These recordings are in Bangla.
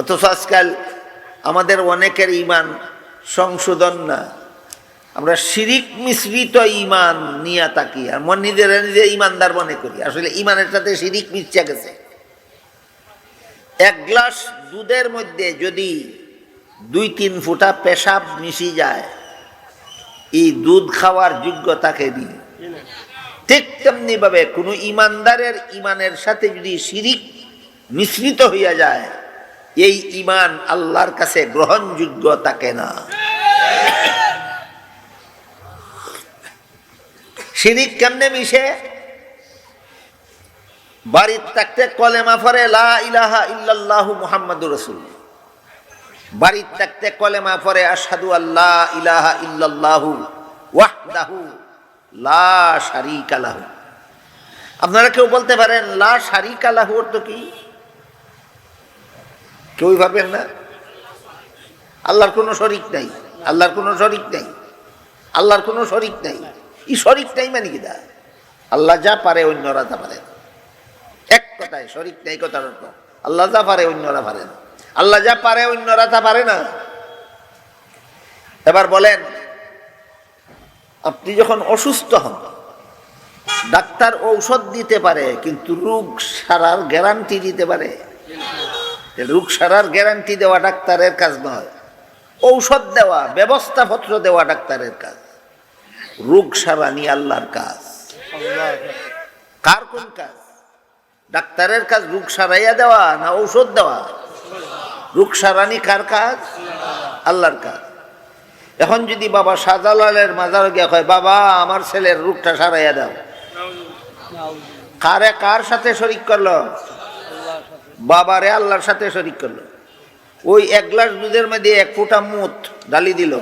অথচ আজকাল আমাদের অনেকের ইমান সংশোধন না। আমরা শিরিক মিশ্রিত ইমান নিয়ে থাকি আর মন নিজেরা নিজে ইমানদার মনে করি। আসলে ইমানের সাথে শিরিক মিশছে গেছে। এক গ্লাস দুধের মধ্যে যদি দুই তিন ফুটা পেশাব মিশি যায়, এই দুধ খাওয়ার যোগ্যতাকে নিয়ে। ঠিক তেমনি ভাবে কোনো ইমানদারের ইমানের সাথে যদি শিরিক মিশ্রিত হইয়া যায় এই ইমান আল্লাহর কাছে গ্রহণযোগ্য থাকে না। শিরিক কেমনে মিশে? বাড়ির থাকতে কলেমা ফরে লা ইলাহা ইল্লাল্লাহু বাড়ির থাকতে কলেমা পরে আসাদু আল্লাহ ইলাহা ইল্লাল্লাহু ওয়াহদাহু লা লাহু। আপনারা কেউ বলতে পারেন, লা শারিকা লাহু অর্থ কি? কেউই পারবেন না? আল্লাহর কোনো শরিক নাই। আল্লাহর কোনো শরিক নাই। আল্লাহর কোনো শরিক নাই। ই শরিক নাই মানে কি দা আল্লাহ যা পারে অন্যরা তা পারে না। এক কথায় শরিক নাই কথার অর্থ। আল্লাহ যা পারে অন্যরা পারে না আল্লাহ যা পারে অন্যরা তা পারে না। এবার বলেন, আপনি যখন অসুস্থ হন, ডাক্তার ঔষধ দিতে পারে, কিন্তু রোগ সারার গ্যারান্টি দিতে পারে। রোগ সারার গ্যারান্টি দেওয়া ডাক্তারের কাজ নয়। ঔষধ দেওয়া, ব্যবস্থাপত্র দেওয়া ডাক্তারের কাজ। রোগ সারা সারানি আল্লাহর কাজ। কার কোন কাজ? ডাক্তারের কাজ রোগ সারাইয়া দেওয়া না ঔষধ দেওয়া? রোগ সারানি কার কাজ? আল্লাহর কাজ। এখন যদি বাবা শাহজালালের মাজার গিয়া কয়, বাবা, আমার ছেলের রোগটা সারাইয়া দাও। কারে কার সাথে শরিক করল? বাবারে আল্লাহর সাথে শরিক করল। ওই এক গ্লাস দুধের মধ্যে এক ফুটা মুত ডালি দিল।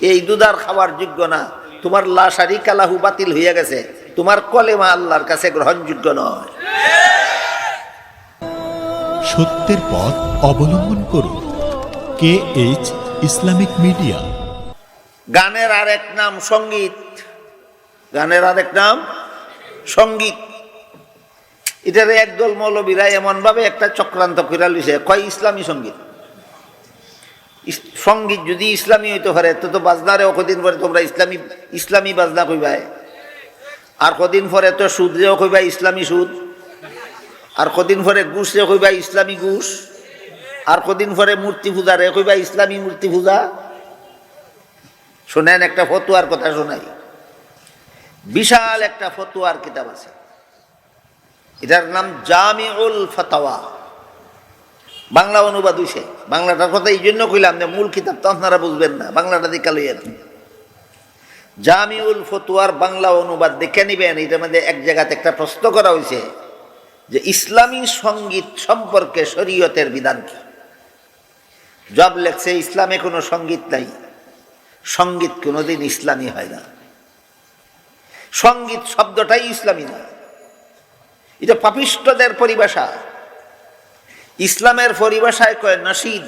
এই দুধ আর খাওয়ার যোগ্য না। তোমার লাশারি কালাহু বাতিল হইয়া গেছে। তোমার কলেমা আল্লাহর কাছে গ্রহণযোগ্য নয়। সত্যের পথ অবলম্বন করুন। K H Islamic media. গানের আরেক নাম সংগীত। গানের আরেক নাম সংগীত। এটার একদল মৌলবীরা এমনভাবে একটা চক্রান্ত করে লইছে। কয় ইসলামী সংগীত? সংগীত যদি ইসলামী হইতে পারে, তো তো বাজনারেও কদিন পরে তোমরা ইসলামী ইসলামী বাজনা কইবাই। আর কদিন পরে তো সুদ সুদরেও কইবা ইসলামী সুদ। আর কদিন পরে ঘুষরে কইবা ইসলামী ঘুষ। আর কদিন পরে মূর্তি পূজারে কইবা ইসলামী মূর্তি পূজা। শোনেন, একটা ফতুয়ার কথা শোনাই। বিশাল একটা ফতুয়ার কিতাব আছে। এটার নাম জামিউল ফতাওয়া। বাংলা অনুবাদ হইছে। বাংলাটার কথা এই জন্য কইলাম যে মূল কিতাব তো আপনারা বুঝবেন না, বাংলাটা দিকা লইয়েন জামিউল ফতুয়ার বাংলা অনুবাদ দেখে নিবেন, এটার মধ্যে এক জায়গাতে একটা প্রশ্ন করা হয়েছে যে ইসলামী সংগীত সম্পর্কে শরীয়তের বিধান কি? জব লেখছে, ইসলামে কোনো সংগীত নাই। সংগীত কোনোদিন ইসলামী হয় না। সংগীত শব্দটাই ইসলামী না। এটা পাপিষ্টদের পরিভাষা, ইসলামের পরিভাষায় কয় নাসিদ,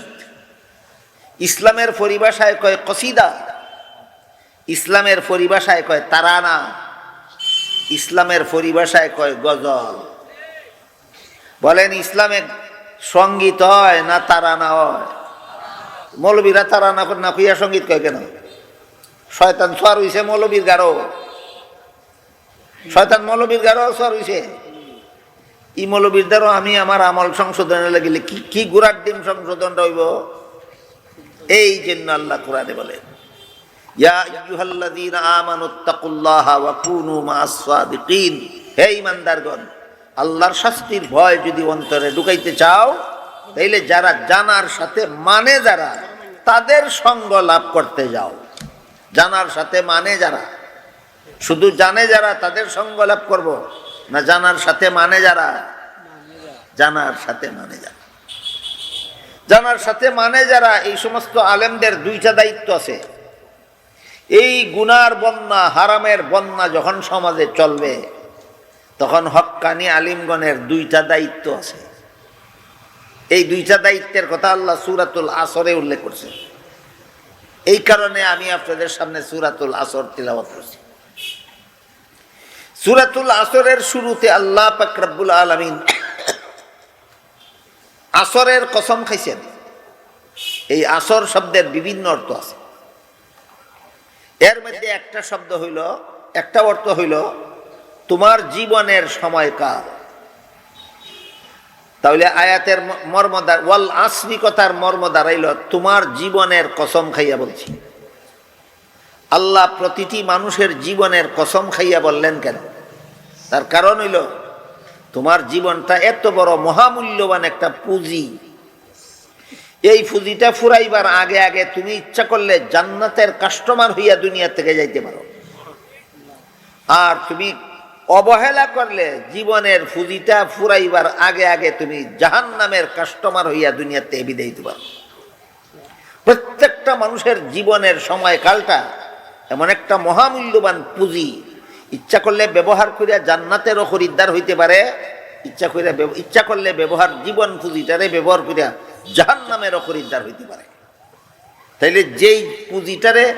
ইসলামের পরিভাষায় কয় কসিদা, ইসলামের পরিভাষায় কয় তারানা, ইসলামের পরিভাষায় কয় গজল। বলেন, ইসলামে সংগীত হয় না তারানা হয়? মৌলবীরা তারানা না কুইয়া সংগীত কয় কেন? শয়তান সোয়ার হইছে মৌলবীর গারো। শয়তান মৌলবীর গারো সোয়ার হইছে। ই মৌলবীর দ্বারা আমি আমার আমল সংশোধনে লাগিলে কি কি গুড়ার ডিম সংশোধনটা হইব এই জন্য আল্লাহ কোরআনে বলে হে ঈমানদারগণ, আল্লাহর শাস্তির ভয় যদি অন্তরে ঢুকাইতে চাও, তাইলে যারা জানার সাথে মানে যারা, তাদের সঙ্গ লাভ করতে যাও। জানার সাথে মানে যারা, শুধু জানে যারা, তাদের সঙ্গ লাভ করব। না জানার সাথে মানে যারা? জানার সাথে মানে যারা। জানার সাথে মানে যারা, এই সমস্ত আলেমদের দুইটা দায়িত্ব আছে। এই গুনার বন্যা, হারামের বন্যা যখন সমাজে চলবে, তখন হক্কানি আলিমগণের দুইটা দায়িত্ব আছে। এই দুইটা দায়িত্বের কথা আল্লাহ সুরাতুল আসরে উল্লেখ করছে এই কারণে আমি আপনাদের সামনে সুরাতুল আসর তিলাওয়াত করছি। সুরাতুল আসরের শুরুতে আল্লাহ পাকরাবুল আলমিন আসরের কসম খাইছেন। এই আসর শব্দের বিভিন্ন অর্থ আছে। এর মধ্যে একটা শব্দ হইল, একটা অর্থ হইল, তোমার জীবনের সময়কাল। তাহলে আয়াতের মর্ম ওয়াল আসরি কথার মর্ম দাঁড়াইল, তোমার জীবনের কসম খাইয়া বলছি। আল্লাহ প্রতিটি মানুষের জীবনের কসম খাইয়া বললেন কেন? তার কারণ হইল, তোমার জীবনটা এত বড় মহামূল্যবান একটা পুঁজি। এই পুঁজিটা ফুরাইবার আগে আগে তুমি ইচ্ছা করলে জান্নাতের কাস্টমার হইয়া দুনিয়া থেকে যাইতে পারো। আর তুমি অবহেলা করলে জীবনের পুঁজিটা ফুরাইবার আগে আগে তুমি জাহান নামের কাস্টমার হইয়া দুনিয়াতে বিদায় পারো। প্রত্যেকটা মানুষের জীবনের সময়কালটা এমন একটা মহামূল্যবান পুঁজি। ইচ্ছা করলে ব্যবহার করিয়া জান্নাতেরও খরিদ্দার হইতে পারে। ইচ্ছা করিয়া ইচ্ছা করলে ব্যবহার, জীবন পুঁজিটারে ব্যবহার করিয়া জাহান খরিদ্দার হইতে পারে। তাইলে যেই পুঁজিটারে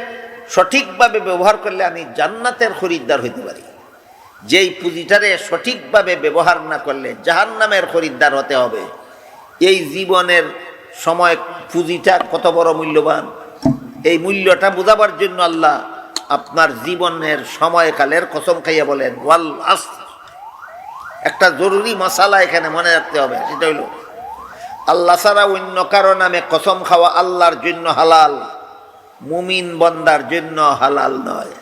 সঠিকভাবে ব্যবহার করলে আমি জান্নাতের খরিদ্দার হইতে পারি। যেই পুঁজিটারে সঠিকভাবে ব্যবহার না করলে জাহান নামের খরিদ্দার হতে হবে। এই জীবনের সময় পুঁজিটা কত বড় মূল্যবান। এই মূল্যটা বোঝাবার জন্য আল্লাহ আপনার জীবনের সময়কালের কসম খাইয়া বলেন, ওয়াল আস। একটা জরুরি মশালা এখানে মনে রাখতে হবে, সেটা হইল, আল্লাহ ছাড়া অন্য কারও নামে কসম খাওয়া আল্লাহর জন্য হালাল, মুমিন বন্দার জন্য হালাল নয়।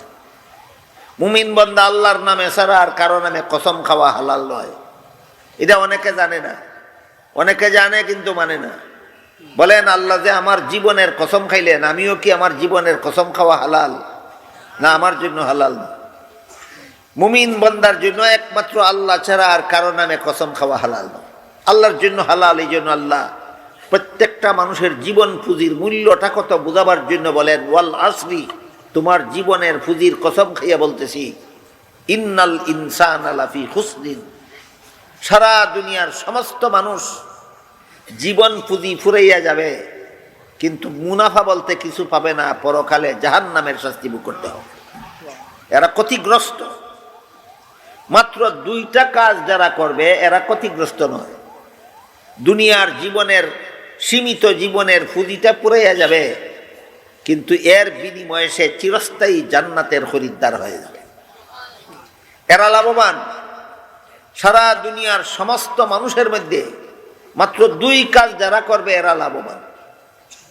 মুমিন বন্দা আল্লাহর নামে ছাড়া আর কারও নামে কসম খাওয়া হালাল নয়। এটা অনেকে জানে না, অনেকে জানে কিন্তু মানে না। বলেন, আল্লাহ যে আমার জীবনের কসম খাইলেন, আমিও কি আমার জীবনের কসম খাওয়া হালাল? না, আমার জন্য হালাল না। মুমিন বন্দার জন্য একমাত্র আল্লাহ ছাড়া আর কারও নামে কসম খাওয়া হালাল না। আল্লাহর জন্য হালাল, এই জন্য আল্লাহ প্রত্যেকটা মানুষের জীবন পুঁজির মূল্যটা কত বোঝাবার জন্য বলেন, ওয়াল আসরি, তোমার জীবনের পুঁজির কসম খাইয়া বলতেছি, ইন্নাল ইনসান আলাফি হুসদিন সারা দুনিয়ার সমস্ত মানুষ জীবন পুঁজি ফুরাইয়া যাবে। কিন্তু মুনাফা বলতে কিছু পাবে না, পরকালে জাহান নামের শাস্তি ভোগ করতে হবে। এরা ক্ষতিগ্রস্ত। মাত্র দুইটা কাজ যারা করবে, এরা ক্ষতিগ্রস্ত নয়। দুনিয়ার জীবনের, সীমিত জীবনের পুঁজিটা পুরাইয়া যাবে, কিন্তু এর বিনিময়ে সে চিরস্থায়ী জান্নাতের খরিদ্দার হয়ে যাবে। এরা লাভবান। সারা দুনিয়ার সমস্ত মানুষের মধ্যে মাত্র দুই কাজ যারা করবে, এরা লাভবান।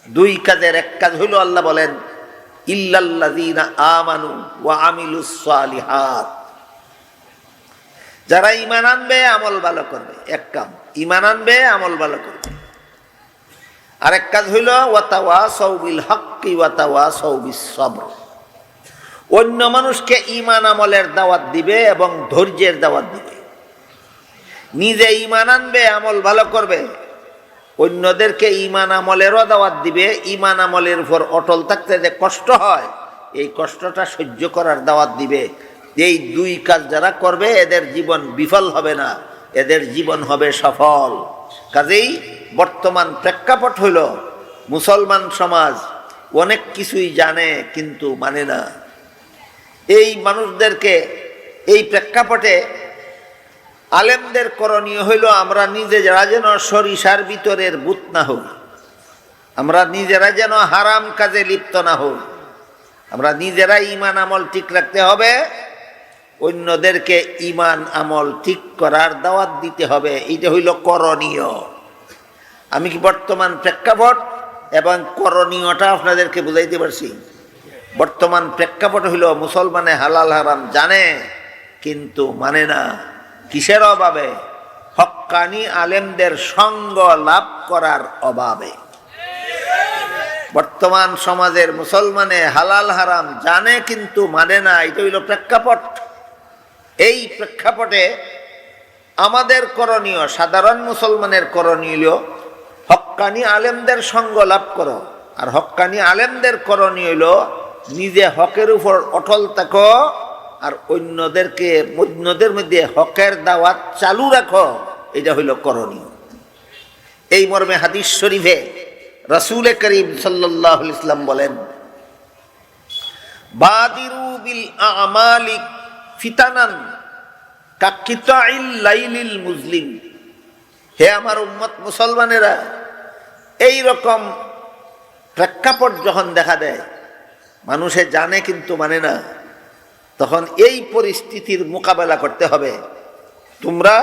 দুই কাজের এক কাজ হইল আল্লাহ বলেন, ইল্লাল্লাযীনা আমানু ওয়া আমিলুস সালিহাত। যারা ইমান আনবে, আমল ভালো করবে। এক কাম ইমান আনবে, আমল ভালো করবে। আরেক কাজ হইল ওয়াতাওয়া সৌবিল হক্কি ওয়াতাওয়া সৌবিস সবর অন্য মানুষকে ইমান আমলের দাওয়াত দিবে এবং ধৈর্যের দাওয়াত দিবে। নিজে ইমান আনবে, আমল ভালো করবে। অন্যদেরকে ইমান আমলেরও দাওয়াত দিবে ইমান আমলের উপর অটল থাকতে যে কষ্ট হয়, এই কষ্টটা সহ্য করার দাওয়াত দিবে। এই দুই কাজ যারা করবে, এদের জীবন বিফল হবে না, এদের জীবন হবে সফল। কাজেই বর্তমান প্রেক্ষাপট হইল, মুসলমান সমাজ অনেক কিছুই জানে কিন্তু মানে না। এই মানুষদেরকে এই প্রেক্ষাপটে আলেমদের করণীয় হইল, আমরা নিজেরা যেন সরিষার ভিতরের বুত না হই। আমরা নিজেরা যেন হারাম কাজে লিপ্ত না হই। আমরা নিজেরা ইমান আমল ঠিক রাখতে হবে, অন্যদেরকে ইমান আমল ঠিক করার দাওয়াত দিতে হবে, এইটা হইল করণীয়। আমি কি বর্তমান প্রেক্ষাপট এবং করণীয়টা আপনাদেরকে বুঝাইতে পারছি? বর্তমান প্রেক্ষাপট হইল, মুসলমানে হালাল হারাম জানে, কিন্তু মানে না। কিসের অভাবে? হক্কানি আলেমদের সঙ্গ লাভ করার অভাবে। বর্তমান সমাজের মুসলমানে হালাল হারাম জানে কিন্তু মানে না, এটা হইল প্রেক্ষাপট। এই প্রেক্ষাপটে আমাদের করণীয়, সাধারণ মুসলমানের করণীয় হক্কানি আলেমদের সঙ্গ লাভ করো। আর হক্কানি আলেমদের করণীয় হইল, নিজে হকের উপর অটল থাকো আর অন্যদেরকে, অন্যদের মধ্যে হকের দাওয়াত চালু রাখো, এটা হইল করণীয়। এই মর্মে হাদিস শরীফে রসুল করিম সাল্লাহ ইসলাম বলেন, বাদিরু বিল আমালিক ফিতানান কাকিতাইল লাইলিল মুসলিম হে আমার উম্মত মুসলমানেরা, এই রকম প্রেক্ষাপট যখন দেখা দেয়, মানুষে জানে কিন্তু মানে না। তখন এই পরিস্থিতির মোকাবেলা করতে হবে। তোমরা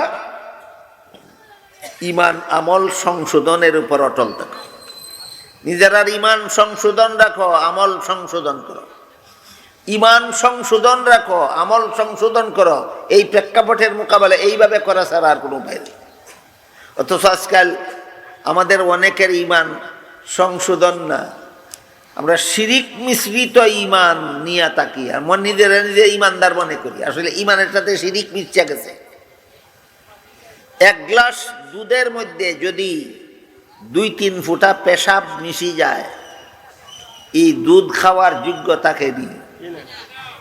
ইমান আমল সংশোধনের উপর অটল থাকো। নিজেরার ইমান সংশোধন রাখো, আমল সংশোধন করো। ইমান সংশোধন রাখো, আমল সংশোধন করো। এই প্রেক্ষাপটের মোকাবেলা এইভাবে করা ছাড়া আর কোনো উপায় নেই। অথচ আজকাল আমাদের অনেকের ইমান সংশোধন না। আমরা শিরিক মিশ্রিত ইমান নিয়ে থাকি আর মন নিজেরা নিজে ইমানদার মনে করি। আসলে ইমানের সাথে শিরিক মিশছে গেছে। এক গ্লাস দুধের মধ্যে যদি দুই তিন ফুটা পেশাব মিশি যায়, এই দুধ খাওয়ার যোগ্যতাকে দিই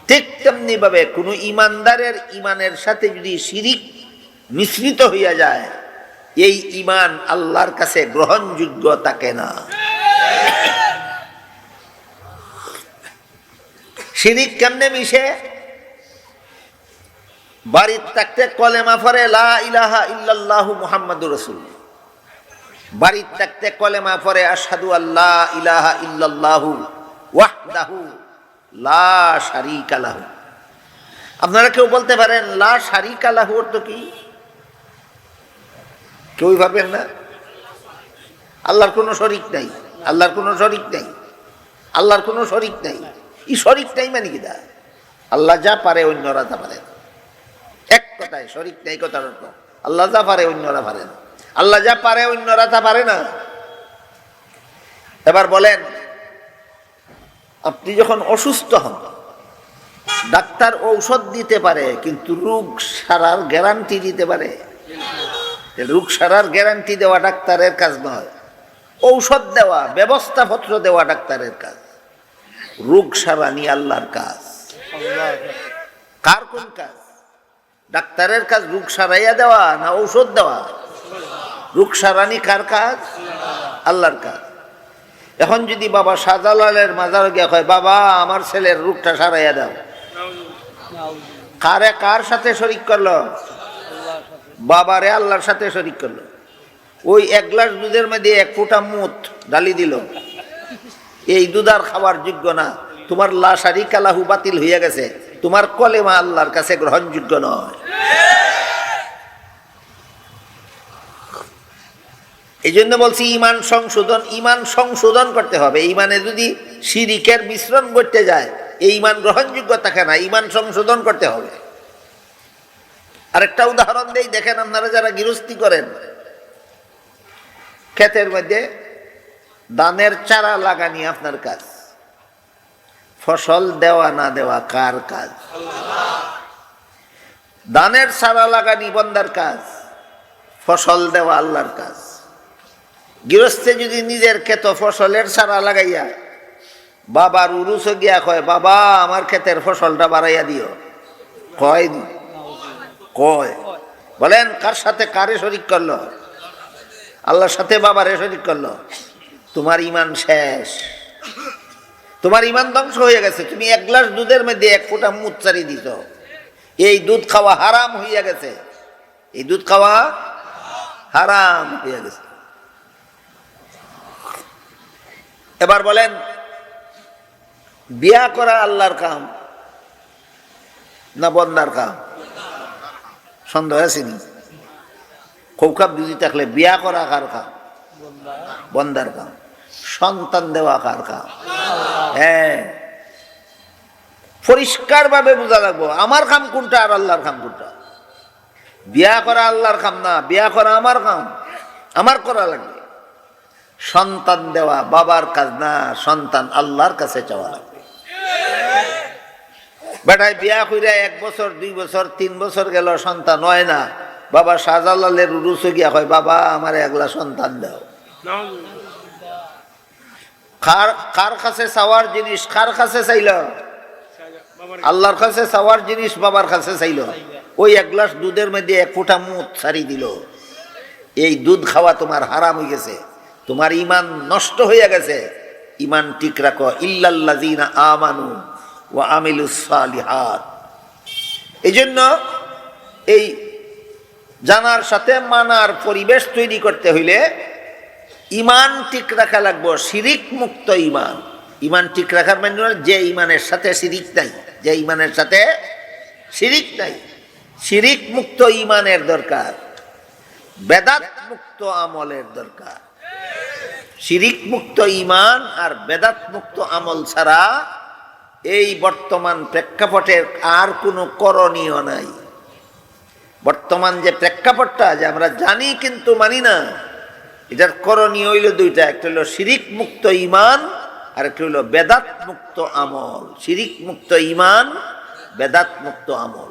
ঠিক তেমনি ভাবে কোনো ইমানদারের ইমানের সাথে যদি শিরিক মিশ্রিত হইয়া যায়, এই ইমান আল্লাহর কাছে গ্রহণযোগ্য থাকে না? শিরিক কেমনে মিশে? বাড়ির থাকতে কলেমা ফরে লা ইলাহা ইল্লাল্লাহু মুহাম্মাদুর রাসূল বাড়ির থাকতে কলেমা পরে আসাদু আল্লাহ ইলাহা ইল্লাল্লাহু ওয়াহদাহু লা শারীকা লাহু। আপনারা কেউ বলতে পারেন, লা শারীকা লাহু অর্থ কি? কেউই ভাবেন না? আল্লাহর কোনো শরিক নাই, আল্লাহর কোনো শরিক নাই, আল্লাহর কোনো শরিক নাই। ই শরিক নাই মানে কি দা? আল্লাহ যা পারে অন্যরা তা পারে এক কথায় শরিক নেই কথার অর্থ। আল্লাহ যা পারে অন্যরা পারে না। আল্লাহ যা পারে অন্যরা তা পারে না। এবার বলেন, আপনি যখন অসুস্থ হন, ডাক্তার ঔষধ দিতে পারে, কিন্তু রোগ সারার গ্যারান্টি দিতে পারে? রোগ সারার গ্যারান্টি দেওয়া ডাক্তারের কাজ নয়। ঔষধ দেওয়া, ব্যবস্থাপত্র দেওয়া ডাক্তারের কাজ। রোগ সারানি আল্লাহর কাজ। কার কোন কাজ? ডাক্তারের কাজ রোগ সারাইয়া দেওয়া না ঔষধ দেওয়া? রোগ সারানি কার কাজ? আল্লাহর কাজ। এখন যদি বাবা শাহজালালের মাজার গিয়া কয়, বাবা, আমার ছেলের রোগটা সারাইয়া দাও। কারে কার সাথে শরিক করল? বাবারে আল্লাহর সাথে শরিক করল। ওই এক গ্লাস দুধের মধ্যে এক ফুটা মুত ডালি দিল। এই দুধ আর খাওয়ার যোগ্য না। তোমার লাশারি কালাহু বাতিল হইয়া গেছে। তোমার কলেমা আল্লাহর কাছে গ্রহণযোগ্য নয়। এই জন্য বলছি ইমান সংশোধন ইমান সংশোধন করতে হবে। ইমানে যদি শিরিকের মিশ্রণ করতে যায়, এই ইমান গ্রহণযোগ্য থাকে না ইমান সংশোধন করতে হবে। আরেকটা উদাহরণ দেই, দেখেন আপনারা যারা গৃহস্থী করেন, ক্ষেতের মধ্যে দানের চারা লাগানি আপনার কাজ। ফসল দেওয়া না দেওয়া কার কাজ? দানের চারা লাগানি বন্দার কাজ, ফসল দেওয়া আল্লাহর কাজ। গৃহস্থে যদি নিজের ক্ষেত ফসলের চারা লাগাইয়া বাবার উরুস গিয়া কয়, বাবা, আমার ক্ষেতের ফসলটা বাড়াইয়া দিও। কয় কয়। বলেন, কার সাথে কারে শরিক করল? আল্লাহর সাথে বাবারে শরিক করল। তোমার ইমান শেষ। তোমার ইমান ধ্বংস হয়ে গেছে। তুমি এক গ্লাস দুধের মধ্যে এক ফোঁটা মুখ চারি দিছ। এই দুধ খাওয়া হারাম হইয়া গেছে। এই দুধ খাওয়া হারাম হইয়া গেছে। এবার বলেন, বিয়া করা আল্লাহর কাম না বন্দার কাম? সন্দেহ আসেনি খৌখাপ যদি থাকলে বিয়া করা কার কাম? বন্দার কাম। সন্তান দেওয়া কার কাম? হ্যাঁ। পরিষ্কারভাবে বোঝা লাগবো, আমার কাম কোনটা আর আল্লাহর কাম কোনটা? বিয়া করা আল্লাহর কাম না, বিয়া করা আমার কাম, আমার করা লাগবে। সন্তান দেওয়া বাবার কাজ না, সন্তান আল্লাহর কাছে চাওয়া লাগবে। বেটায় বিয়া কইরা এক বছর, দুই বছর, তিন বছর গেল, সন্তান হয় না। বাবা শাহজালালের উরুস গিয়া হয় বাবা, আমার একলা সন্তান দাও। কার কার কাছে চাওয়ার জিনিস, কার কাছে চাইল? আল্লাহর কাছে চাওয়ার জিনিস, বাবার কাছে চাইল। ওই এক গ্লাস দুধের মধ্যে এক ফুটা মুখ ছাড়ি দিল। এই দুধ খাওয়া তোমার হারাম হয়ে গেছে। তোমার ইমান নষ্ট হয়ে গেছে। ইমান ঠিক রাখো। ইল্লাল্লাযিনা আমানু ওয়া আমিলুস সালিহাত। এই জন্য এই জানার সাথে মানার পরিবেশ তৈরি করতে হইলে ইমান ঠিক রাখা লাগবো, শিরিক মুক্ত ইমান। ইমান ঠিক রাখার মানে যে ইমানের সাথে শিরিক নাই, যে ইমানের সাথে শিরিক নাই। শিরিক মুক্ত ইমানের দরকার, বেদাত মুক্ত আমলের দরকার। শিরিক মুক্ত ইমান আর বেদাত মুক্ত আমল ছাড়া এই বর্তমান প্রেক্ষাপটের আর কোনো করণীয় নাই। বর্তমান যে প্রেক্ষাপটটা যে আমরা জানি কিন্তু মানি না এটার করণীয় হইল দুইটা, একটা হলো শিরিক মুক্ত ইমান আর একটা হইল বেদাত মুক্ত আমল। শিরিক মুক্ত ইমান বেদাত মুক্ত আমল।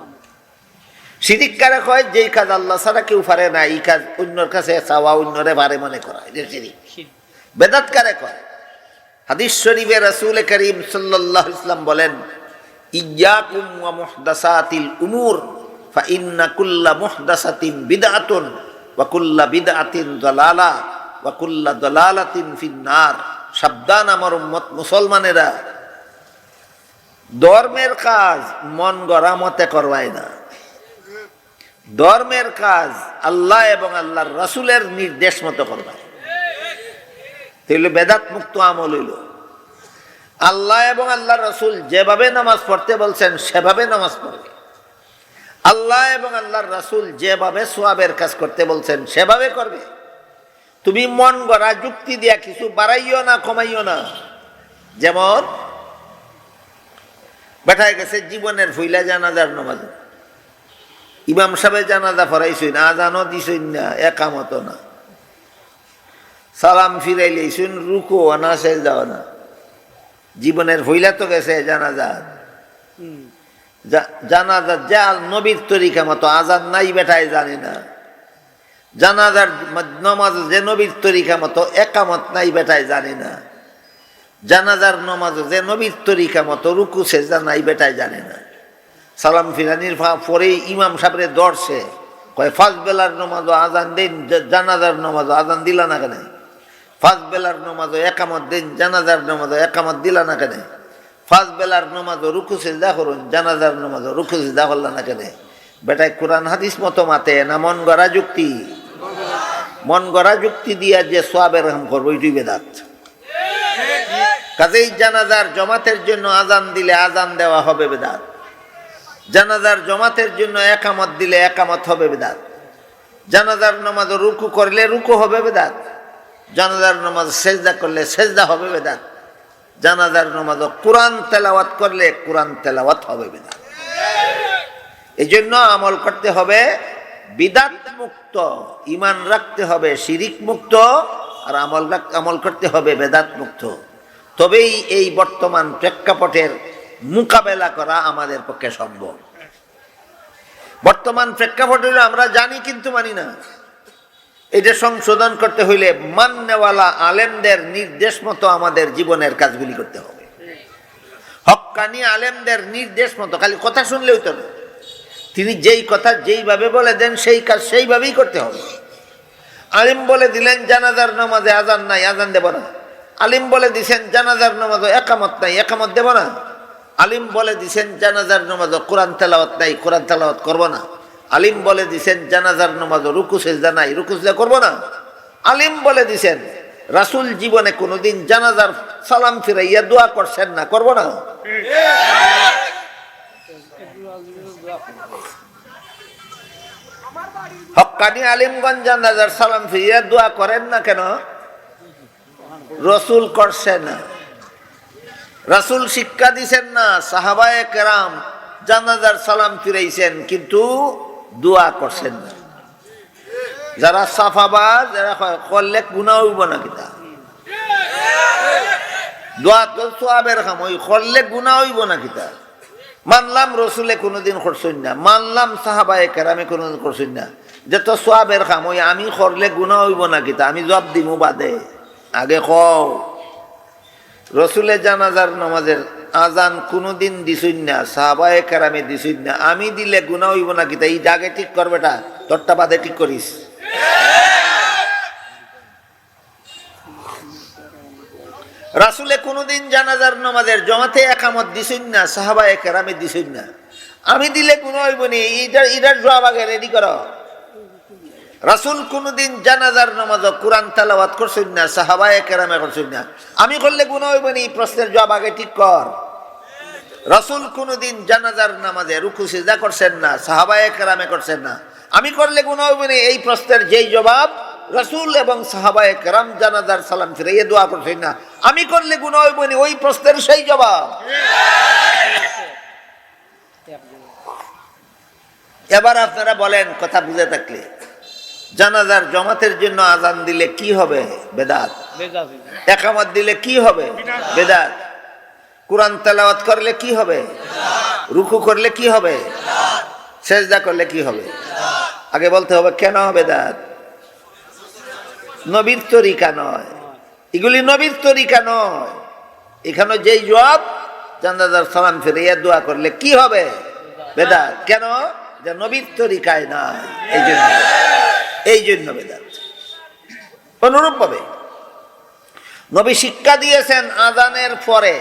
শিরিক কারে কয়? যেই কাজ আল্লাহ ছাড়া কেউ পারে না, এই কাজ অন্যর কাছে চাওয়া অন্যরে পারে মনে করা, এটা শিরিক। বেদাত কারে কয়? হাদিস শরীফে রাসূল করিম আলাইহি ইসলাম বলেন, ইয়াকুম ওয়া মুহদাসাতিল উমুর, ফা ইন্না কুল্লা মুহদাসাতিন বিদআতুন। ওয়া কুল্লা বিদআতিন দালালা ওয়া কুল্লা দালালাতিন ফিন্নার। সাবধান আমার উম্মত, মুসলমানেরা। ধর্মের কাজ মন গড়া মতে করবায় না। ধর্মের কাজ আল্লাহ এবং আল্লাহর রাসূলের নির্দেশ মতো করবায়। তাহলে বেদাত মুক্ত আমল হইল। আল্লাহ এবং আল্লাহ রসুল যেভাবে নামাজ পড়তে বলছেন, সেভাবে নামাজ পড়বে। আল্লাহ এবং আল্লাহর রাসূল যেভাবে সোয়াবের কাজ করতে বলছেন, সেভাবে করবে। তুমি মন গড়া যুক্তি দিয়া কিছু বাড়াইও না, কমাইও না। যেমন বেঠায় গেছে জীবনের ফুইলা জানাজার নমাজ। ইমাম সাহেব জানাজা ফরাইছই না, আজানও দিছই না, একামত না। সালাম ফিরাইলে শুন রুকো না সে যাও না। জীবনের ভইলা তো গেছে জানাজা জানাজা যা নবীর তরিকা মতো আজান নাই বেটায় জানে না। জানাজার নমাজ যে নবীর তরিকা মতো একামত নাই বেটায় জানে না। জানাজার নমাজ যে নবীর তরিকা মতো রুকু, সেজদা নাই বেটায় জানে না। সালাম ফিরানির পরেই ইমাম সাহেবরে দর্শে কয় ফার্স্ট বেলার নমাজও আজান দিন জানাজার নমাজও আজান দিলা না কেন? ফার্স্ট বেলার নমাজও একামত দিন, জানাজার নমাজও একামত দিলা না কেন? ফার্স্ট বেলার নমাজও রুকু সেজদা করুন, জানাজার নমাজও রুকু সেজদা করলা না কেন? বেটায় কোরআন হাদিস মতো মাতে না, মন গড়া যুক্তি। মন গড়া যুক্তি দিয়া যে সোয়াবের হাম করব ওইটুই বেদাত। কাজেই জানাজার জমাতের জন্য আজান দিলে আজান দেওয়া হবে বেদাত। জানাজার জমাতের জন্য একামত দিলে একামত হবে বেদাত। জানাজার নামাজ রুকু করলে রুকু হবে বেদাত। জানাজার নামাজ সেজদা করলে সেজদা হবে বেদাত। জানাজার নামাজ কোরআন তেলাওয়াত করলে কোরআন তেলাওয়াত হবে বেদাত এই জন্য আমল করতে হবে বিদাত মুক্ত ইমান রাখতে হবে শিরিক মুক্ত আর আমল আমল করতে হবে বেদাত মুক্ত তবেই এই বর্তমান প্রেক্ষাপটের মোকাবেলা করা আমাদের পক্ষে সম্ভব। বর্তমান প্রেক্ষাপট আমরা জানি কিন্তু মানি না। এটা সংশোধন করতে হইলে মান্যওয়ালা আলেমদের নির্দেশ মতো আমাদের জীবনের কাজগুলি করতে হবে। হক্কানি আলেমদের নির্দেশ মতো, খালি কথা শুনলেও তো তিনি যেই কথা যেইভাবে বলে দেন, সেই কাজ সেইভাবেই করতে হবে। আলিম বলে দিলেন, জানাজার নামাজে আজান নাই আজান দেব না। আলিম বলে দিছেন, জানাজার নামাজে একামত নাই, একামত দেব না। আলিম বলে দিছেন, জানাজার নামাজ কোরআন তেলাওয়াত নাই, কোরআন তেলাওয়াত করব না। আলিম বলে দিছেন, জানাজার নামাজ রুকু সেজদা নাই, রুকু সেজদা করব না। আলিম বলে দিছেন, রাসুল জীবনে কোনোদিন জানাজার সালাম ফিরাইয়া দোয়া করছেন না, করব না। হক্কানি আলিমগঞ্জ জানাজার সালাম ফিরিয়া দোয়া করেন না কেন? রসুল করছে না। রাসূল শিক্ষা দিছেন না, সাহাবায়ে কেরাম জানাজার সালাম ফিরাইছেন, কিন্তু দোয়া করছেন না। যারা সাফাবাজ যারা করলে গুণা হইব না কিতা? দোয়া তো সোয়াবের খাম ওই করলে গুণা হইব না কিতা? মানলাম রসুলে কোনোদিন করছেন না, মানলাম সাহাবায়ে কেরামে কোনোদিন করছেন না। যে তো সোয়াবের খাম ওই আমি করলে গুণা হইব না কিতা? আমি জব দিমু বাদে। আগে কও। রসুলে জানাজার নামাজের আজান কোনোদিন দিছুন না, সাহাবায়ে কেরামে দিছুন না। আমি দিলে গুণা হইব না কিতা এই জাগে ঠিক করবেটা তোরটা বাদে ঠিক করিস। রাসুলে কোনোদিন জানাজার নামাজের জমাতে একামত দিছুন না, সাহাবায়ে কেরামে দিছুন না। আমি দিলে কোনো হইব নি ইটার ইটার জবাব আগে রেডি করো। রাসুল কোনদিন জানাজার নামাজ কোরআন তালাবাদ করছেন না, সাহাবায়ে কেরামে করছেন না। আমি করলে গুণ হইব এই প্রশ্নের জবাব আগে ঠিক কর। রাসুল কোনদিন জানাজার নামাজে রুকু সিজা করছেন না, সাহাবায়ে কেরামে করছেন না। আমি করলে গুণ হইব এই প্রশ্নের যেই জবাব রাসুল এবং সাহাবায়ে কেরাম জানাজার সালাম ফিরাইয়ে দোয়া করছেন না। আমি করলে গুণ হইব ওই প্রশ্নের সেই জবাব। এবার আপনারা বলেন, কথা বুঝে থাকলে। জানাজার জমাতের জন্য আজান দিলে কি হবে? বেদাত। একামত দিলে কি হবে? বেদাত। কোরআন তেলাওয়াত করলে কি হবে? রুকু করলে কি হবে? সেজদা করলে কি হবে? আগে বলতে হবে কেন বেদাত? নবীর তরিকা নয়। এগুলি নবীর তরিকা নয়। এখানে যেই জবাব জানাজার সালাম ফিরিয়ে দোয়া করলে কি হবে? বেদাত। কেন? যে নবীর তরিকায় নাই এই জন্য। এই জন্য বেদাত অনুরূপ ভাবে নবী শিক্ষা দিয়েছেন আজানের পরে,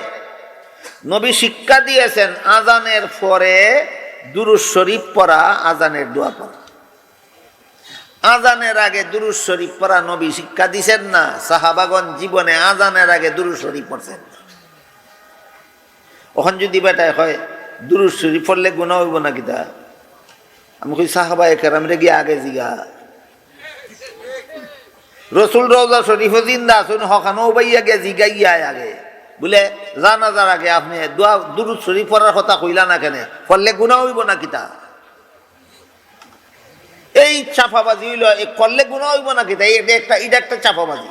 নবী শিক্ষা দিয়েছেন আজানের পরে দুরুজ শরীফ পড়া, আজানের দোয়া পড়া। আজানের আগে দুরুজ শরীফ পড়া নবী শিক্ষা দিছেন না সাহাবাগন জীবনে আজানের আগে দুরুজ শরীফ পড়ছেন ওখান যদি বেটায় হয় দুরুজ শরীফ পড়লে গুণা হইব না কিতা আমি কই সাহাবা একেরাম রে গিয়ে আগে জিগা। রসুল রওজা শরীফ জিন্দা শুন হকানো বাইয়া গে, জিগাইয়া আগে বলে জানাজার আগে আপনি দুরুদ শরীফ পড়ার কথা কইলা না কেন? পড়লে গুণা হইব না কিতা? এই চাপাবাজি হইল এই করলে গুণা হইব না কিতা? এটা একটা এটা একটা চাপাবাজি।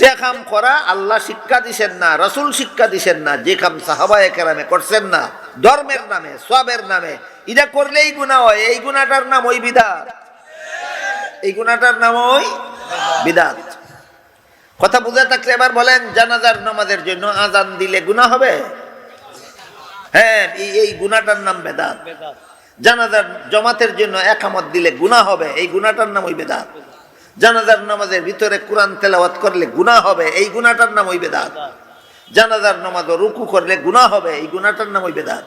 যে কাম করা, আল্লাহ শিক্ষা দিছেন না, রসুল শিক্ষা দিছেন না, যে কাম সাহাবায়ে কেরামে করছেন না, ধর্মের নামে, সবের নামে, এটা করলেই গুণা হয়, এই গুণাটার নাম ওই বিধাত এই গুণাটার নাম ওই বিদাত। কথা বুঝে থাকলে এবার বলেন, জানাজার নামাজের জন্য আজান দিলে গুণা হবে? হ্যাঁ এই গুণাটার নাম বেদাত। জানাজার জমাতের জন্য একামত দিলে গুণা হবে, এই গুণাটার নাম ওই বেদাত। জানাজার নামাজের ভিতরে কোরআন তেলাওয়াত করলে গুণা হবে, এই গুণাটার নাম ওই বেদাত। জানাজার নামাজ রুকু করলে গুণা হবে, এই গুণাটার নাম ওই বেদাত।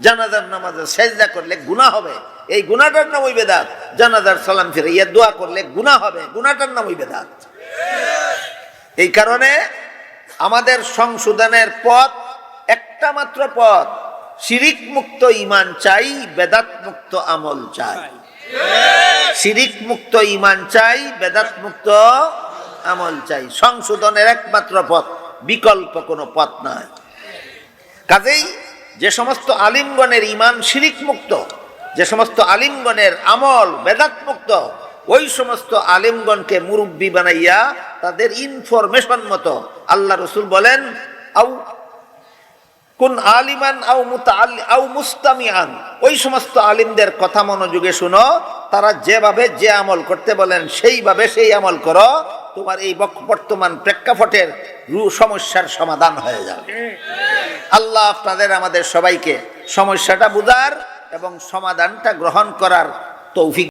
জানাজার নামাজে সেজদা করলে গুণা হবে। এই গুণাটার নাম ওই বেদাত। জানাজার সালাম ফিরে ইয়ে দোয়া করলে গুণা হবে। গুণাটার নাম ওই বেদাত। এই কারণে আমাদের সংশোধনের পথ একটা মাত্র পথ। শিরিক মুক্ত ইমান চাই বেদাত মুক্ত আমল চাই। শিরিক মুক্ত ইমান চাই বেদাত মুক্ত আমল চাই। সংশোধনের একমাত্র পথ। বিকল্প কোনো পথ নয়। কাজেই যে সমস্ত আলিমগণের ইমান শিরিক মুক্ত যে সমস্ত আলিমগণের আমল বেদাত মুক্ত ওই সমস্ত আলিমগণকে মুরব্বী বানাইয়া তাদের ইনফরমেশন মতো আল্লাহ রসুল বলেন আউ কোন আলিমান মুতাআল্লি আও মুস্তামিআন। ওই সমস্ত আলিমদের কথা মনোযোগে শুনো, তারা যেভাবে যে আমল করতে বলেন, সেইভাবে সেই আমল করো। তোমার এই বর্তমান প্রেক্ষাপটের রু- সমস্যার সমাধান হয়ে যাবে। আল্লাহ আপনাদের আমাদের সবাইকে সমস্যাটা বুঝার এবং সমাধানটা গ্রহণ করার তৌফিক